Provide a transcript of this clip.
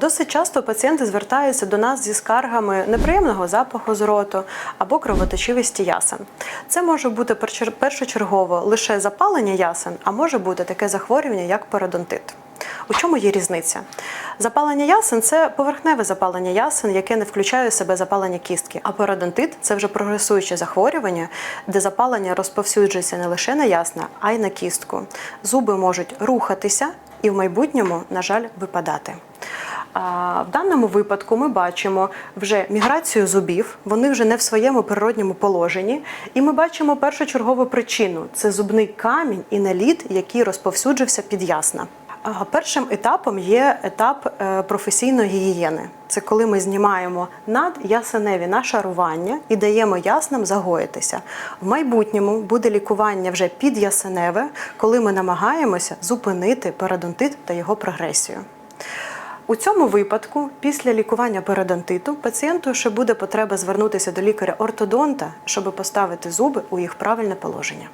Досить часто пацієнти звертаються до нас зі скаргами неприємного запаху з роту або кровоточивості ясен. Це може бути першочергово лише запалення ясен, а може бути таке захворювання, як пародонтит. У чому є різниця? Запалення ясен це поверхневе запалення ясен, яке не включає в себе запалення кістки. А пародонтит це вже прогресуюче захворювання, де запалення розповсюджується не лише на ясна, а й на кістку. Зуби можуть рухатися і в майбутньому, на жаль, випадати. В даному випадку ми бачимо вже міграцію зубів, вони вже не в своєму природньому положенні. І ми бачимо першочергову причину це зубний камінь і наліт, який розповсюджився під ясна. Першим етапом є етап е, професійної гігієни. Це коли ми знімаємо надясеневі нашарування і даємо яснам загоїтися. В майбутньому буде лікування вже підясеневе, коли ми намагаємося зупинити парадонтит та його прогресію. У цьому випадку, після лікування пародонтиту, пацієнту ще буде потреба звернутися до лікаря-ортодонта, щоб поставити зуби у їх правильне положення.